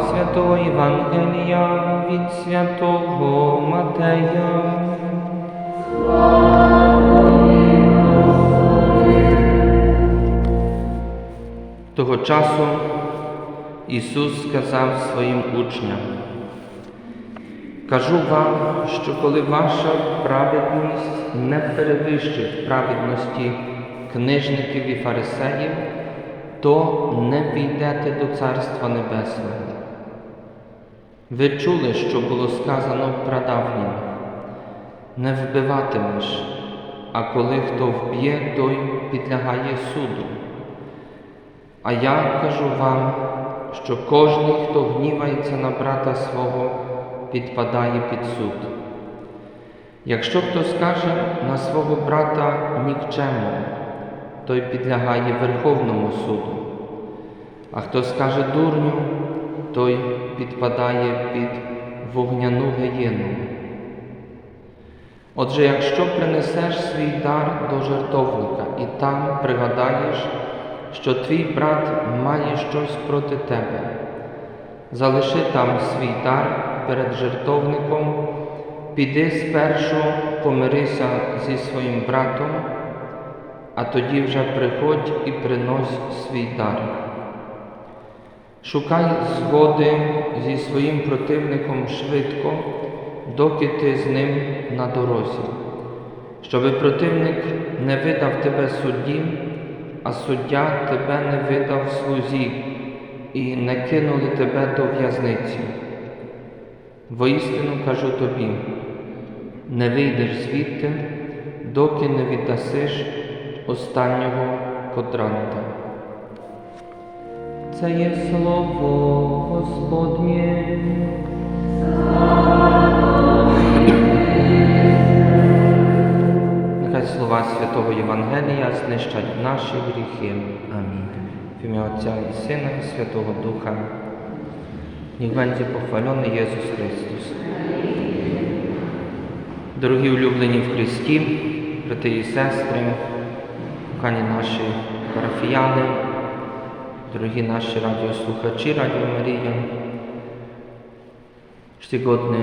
Святого Євангелія від святого Матея. Того часу Ісус сказав своїм учням, кажу вам, що коли ваша праведність не перевищить праведності книжників і фарисеїв, то не війдете до Царства Небесного. Ви чули, що було сказано прадавнім, не вбиватимеш, а коли хто вб'є, той підлягає суду. А я кажу вам, що кожен, хто гнівається на брата свого, підпадає під суд. Якщо хто скаже на свого брата нікчему, той підлягає Верховному суду, а хто скаже дурню, той підпадає під вогняну гієну. Отже, якщо принесеш свій дар до жертовника і там пригадаєш, що твій брат має щось проти тебе, залиши там свій дар перед жертовником, піди спершу помирися зі своїм братом, а тоді вже приходь і принось свій дар. Шукай згоди зі своїм противником швидко, доки ти з ним на дорозі, щоби противник не видав тебе судді, а суддя тебе не видав слузі і не кинули тебе до в'язниці. Воістину кажу тобі, не вийдеш звідти, доки не віддасиш останнього кодранта. Це є слово Господнє. Нехай слова святого Євангелія знищать наші гріхи. Амінь. В ім'я Отця і Сина і Святого Духа. Będzie pochwalony Jezus Chrystus. Дорогі улюблені в Христі, брати і сестри, кохані наші парафіяни, дорогі наші радіослухачі Радіо Марія, czcigodne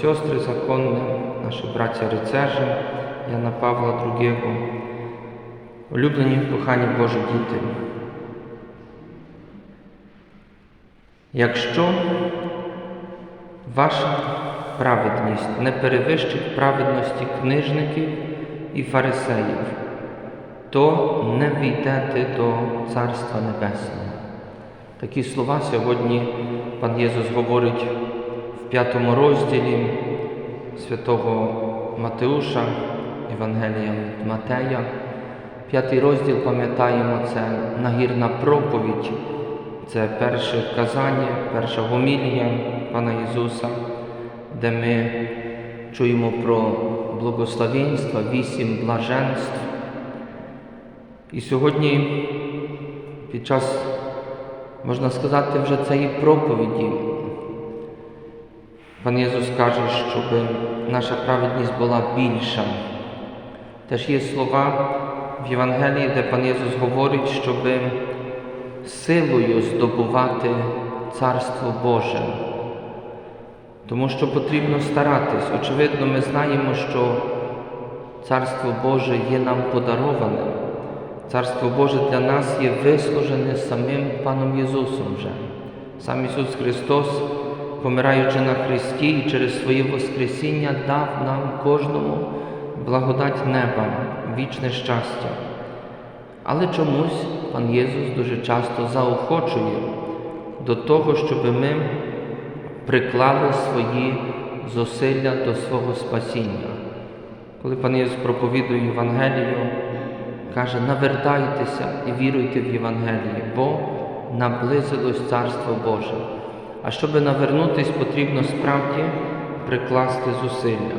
siostry zakonne, наші браття rycerze Jana Павла II, улюблені кохані Божі діти. Якщо ваша праведність не перевищить праведності книжників і фарисеїв, то не війдете до Царства Небесного. Такі слова сьогодні пан Єсус говорить в п'ятому розділі святого Матеуша, Євангелія Матея. П'ятий розділ, пам'ятаємо, це нагірна проповідь, це перше казання, перша гомілія Пана Ісуса, де ми чуємо про благословенство, вісім блаженств. І сьогодні, під час, можна сказати, вже цієї проповіді, Пан Ісус каже, щоб наша праведність була більша. Теж є слова в Євангелії, де пан Ісус говорить, щоб силою здобувати Царство Боже. Тому що потрібно старатись. Очевидно, ми знаємо, що Царство Боже є нам подароване. Царство Боже для нас є вислужене самим Паном Ісусом вже. Сам Ісус Христос, помираючи на Христі і через своє Воскресіння, дав нам кожному благодать неба, вічне щастя. Але чомусь пан Єсус дуже часто заохочує до того, щоб ми приклали свої зусилля до свого спасіння. Коли пан Єсус проповідує Євангелію, каже, навертайтеся і віруйте в Євангеліє, бо наблизилось Царство Боже. А щоб навернутись, потрібно справді прикласти зусилля.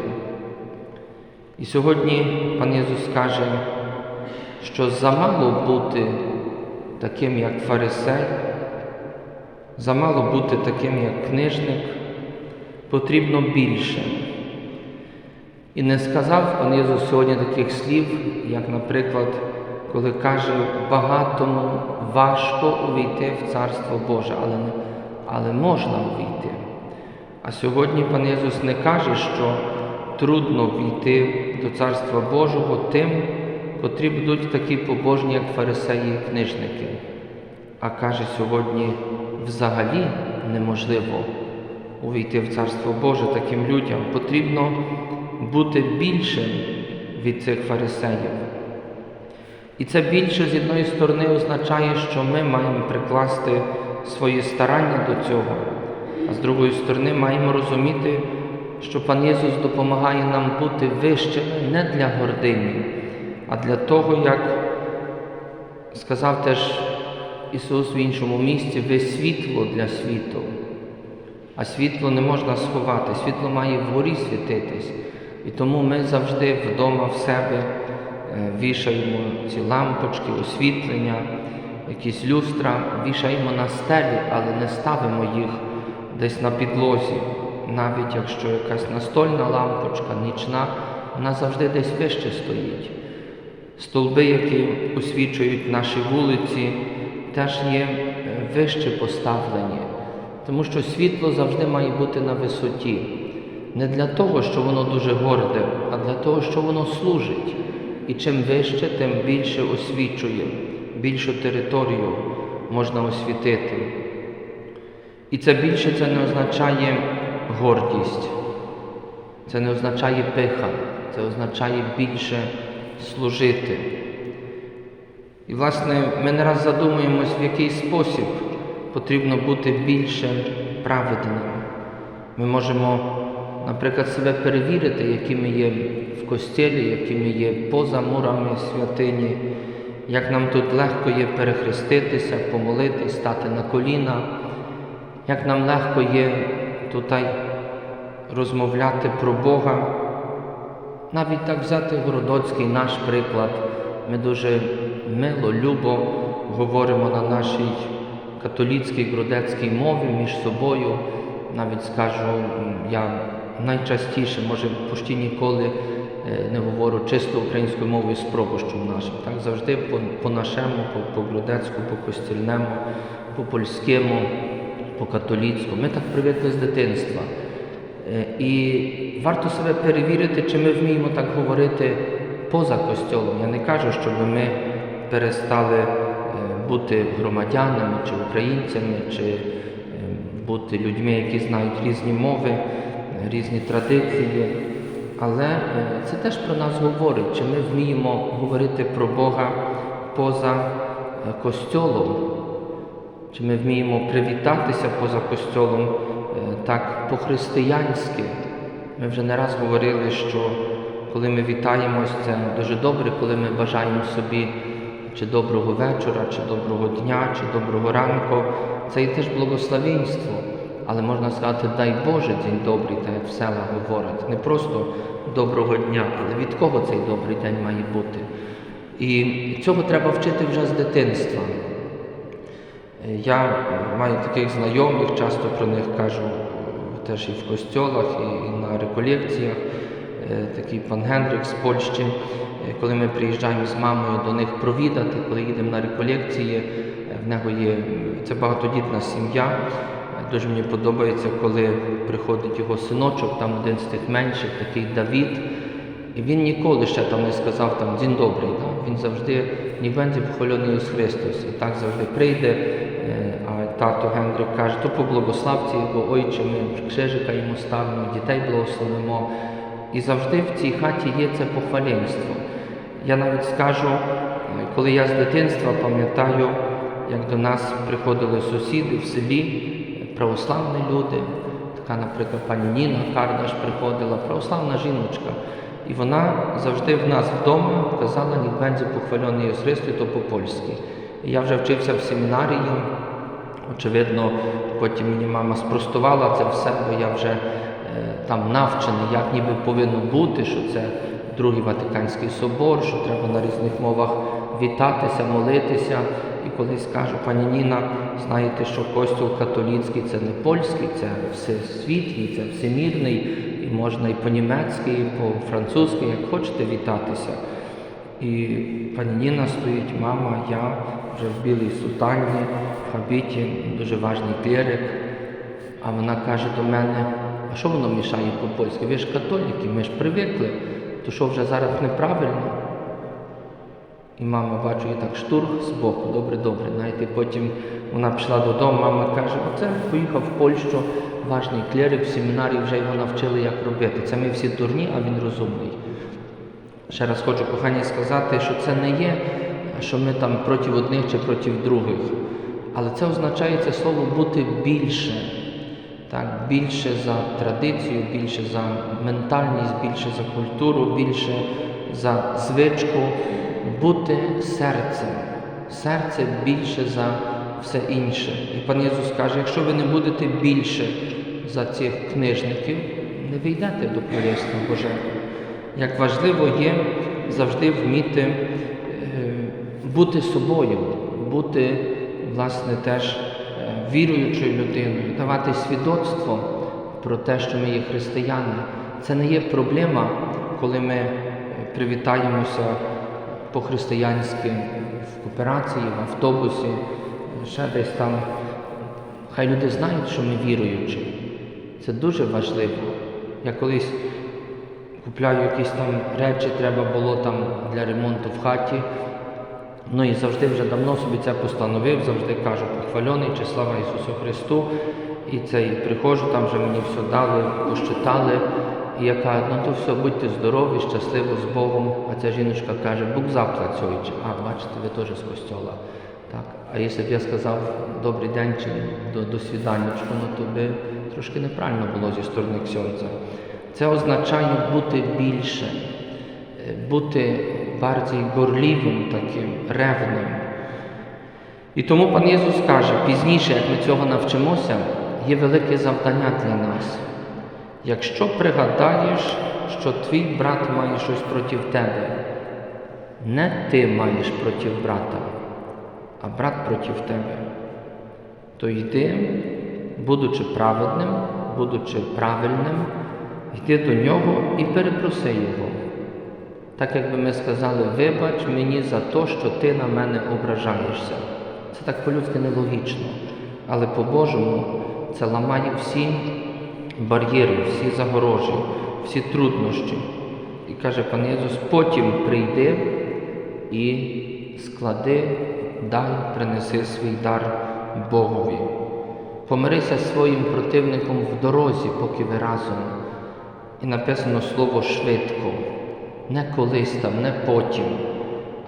І сьогодні пан Єсус каже, що замало бути таким, як фарисей, замало бути таким, як книжник, потрібно більше. І не сказав пан Єсус сьогодні таких слів, як, наприклад, коли каже, багатому важко увійти в Царство Боже, але, але можна увійти. А сьогодні пан Ісус не каже, що трудно війти до Царства Божого тим, котрі будуть такі побожні, як фарисеї і книжники. А каже сьогодні взагалі неможливо увійти в Царство Боже таким людям. Потрібно бути більшим від цих фарисеїв. І це більше з одної сторони означає, що ми маємо прикласти свої старання до цього, а з другої сторони маємо розуміти, що пан Ісус допомагає нам бути вищими не для гордині, а для того, як сказав теж Ісус в іншому місці, ви світло для світу. А світло не можна сховати, світло має вгорі світитись. І тому ми завжди вдома в себе е, вішаємо ці лампочки, освітлення, якісь люстра, вішаємо на стелі, але не ставимо їх десь на підлозі. Навіть якщо якась настольна лампочка, нічна, вона завжди десь вище стоїть. Столби, які освічують наші вулиці, теж є е, вище поставлені, тому що світло завжди має бути на висоті. Не для того, що воно дуже горде, а для того, що воно служить. І чим вище, тим більше освічує, більшу територію можна освітити. І це більше це не означає гордість, це не означає пиха, це означає більше служити. І, власне, ми не раз задумуємось, в який спосіб потрібно бути більше праведним. Ми можемо, наприклад, себе перевірити, які ми є в костілі, які ми є поза мурами святині, як нам тут легко є перехреститися, помолитись, стати на коліна, як нам легко є тут розмовляти про Бога. Навіть так взяти Городоцький наш приклад. Ми дуже мило, любо говоримо на нашій католицькій гродецькій мові між собою. Навіть скажу, я найчастіше, може, почти ніколи е, не говорю чисто українською мовою з пробощом нашим. Так завжди по, по нашому, по, по по костільному, по польському, по католіцьку. Ми так привикли з дитинства. Е, І варто себе перевірити, чи ми вміємо так говорити поза костьолом. Я не кажу, щоб ми перестали е, бути громадянами чи українцями, чи е, бути людьми, які знають різні мови, різні традиції. Але е, це теж про нас говорить, чи ми вміємо говорити про Бога поза е, костьолом, чи ми вміємо привітатися поза костьолом е, так по-християнськи. Ми вже не раз говорили, що коли ми вітаємось, це дуже добре, коли ми бажаємо собі чи доброго вечора, чи доброго дня, чи доброго ранку. Це і теж благословенство. Але можна сказати, дай Боже день добрий, так як в селах говорять. Не просто доброго дня, але від кого цей добрий день має бути. І цього треба вчити вже з дитинства. Я маю таких знайомих, часто про них кажу теж і в костьолах, і і на реколекціях. Е, Такий пан Генрик з Польщі, Е, коли ми приїжджаємо з мамою до них провідати, коли їдемо на реколекції, е, в нього є це багатодітна сім'я. Дуже мені подобається, коли приходить його синочок, там один з тих менших, такий Давід. І він ніколи ще там не сказав там День добрий. Да? Він завжди ні вензі похвалений Ісус Христос. І так завжди прийде. е, А тато Генрик каже, то по благославці його ойче, ми крижика йому ставимо, дітей благословимо. І завжди в цій хаті є це похваленство. Я навіть скажу, е, коли я з дитинства пам'ятаю, як до нас приходили сусіди в селі, православні люди, така, наприклад, пані Ніна Кардаш приходила, православна жіночка. І вона завжди в нас вдома казала «Нігбензі похвалений Ісус то по-польськи. Я вже вчився в семінарії. Очевидно, потім мені мама спростувала це все, бо я вже е, там навчений, як ніби повинно бути, що це Другий Ватиканський собор, що треба на різних мовах вітатися, молитися. І колись кажу, пані Ніна, знаєте, що костюл католицький це не польський, це всесвітній, це всемірний, і можна і по-німецьки, і по-французьки, як хочете вітатися. І пані Ніна стоїть, мама, я вже в білій сутані, в хабіті, дуже важний клерик. А вона каже до мене, а що воно мішає по-польськи? Ви ж католіки, ми ж привикли, то що вже зараз неправильно? І мама бачу, так штурх з боку, добре, добре. Знаєте, потім вона пішла додому, мама каже, оце поїхав в Польщу, важний клерик в семінарі, вже його навчили, як робити. Це ми всі дурні, а він розумний. Ще раз хочу кохані сказати, що це не є, що ми там проти одних чи проти других. Але це означає це слово бути більше. Так, більше за традицію, більше за ментальність, більше за культуру, більше за звичку, бути серцем. Серце більше за все інше. І пан Ісус каже, якщо ви не будете більше за цих книжників, не війдете до Королівства Божого. Як важливо є завжди вміти е, бути собою, бути, власне, теж е, віруючою людиною, давати свідоцтво про те, що ми є християни. Це не є проблема, коли ми е, привітаємося по-християнськи в кооперації, в автобусі, ще десь там. Хай люди знають, що ми віруючі. Це дуже важливо. Я колись купляю якісь там речі, треба було там для ремонту в хаті. Ну і завжди вже давно собі це постановив, завжди кажу, похвальоний чи слава Ісусу Христу. І це і приходжу, там вже мені все дали, пощитали. І я кажу, ну то все, будьте здорові, щасливо з Богом. Ця жіночка каже, Бог заплатить. А, бачите, ви теж з костьола. Так. А якщо б я сказав добрий день чи до, до свіданнячку, ну то би трошки неправильно було зі сторони ксьонця. Це означає бути більше, е, бути bardziej горлівим таким, ревним. І тому пан Ісус каже, пізніше, як ми цього навчимося, є велике завдання для нас. Якщо пригадаєш, що твій брат має щось проти тебе, не ти маєш проти брата, а брат проти тебе, то йди, будучи праведним, будучи правильним, йди до нього і перепроси його. Так якби ми сказали, вибач мені за те, що ти на мене ображаєшся. Це так по-людськи нелогічно. Але по-божому це ламає всі бар'єри, всі загорожі, всі труднощі. І каже пан Єсус, потім прийди і склади, дай, принеси свій дар Богові. Помирися своїм противником в дорозі, поки ви разом. І написано слово швидко, не колись там, не потім,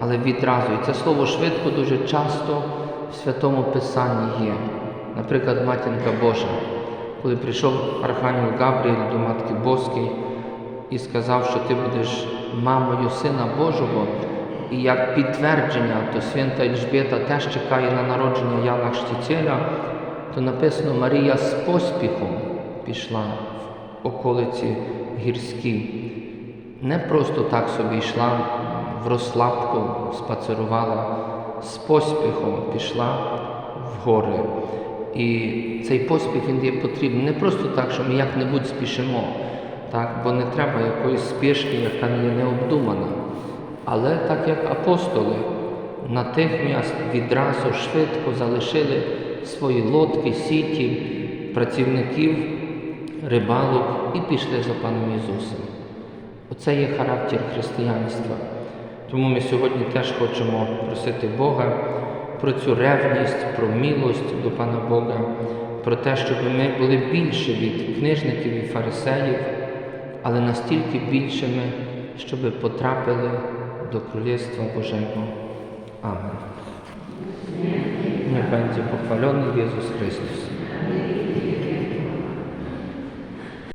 але відразу. І це слово швидко дуже часто в Святому Писанні є. Наприклад, Матінка Божа, коли прийшов Архангел Габріель до Матки Боської і сказав, що ти будеш мамою Сина Божого, і як підтвердження, то свята Ельжбета теж чекає на народження Яна Штіцеля, то написано Марія з поспіхом пішла в околиці гірські. Не просто так собі йшла в розслабку, спацерувала, з поспіхом пішла в гори. І цей поспіх він є потрібен не просто так, що ми як-небудь спішимо, так? бо не треба якоїсь спішки, яка є необдумана. Але так як апостоли на тих місць відразу швидко залишили свої лодки, сіті, працівників, рибалок і пішли за паном Ісусом. Оце є характер християнства. Тому ми сьогодні теж хочемо просити Бога про цю ревність, про милость до Пана Бога, про те, щоб ми були більше від книжників і фарисеїв, але настільки більшими, щоб потрапили до Крólestwa Bożego. Amen. Niech będzie pochwalony Jezus Chrystus.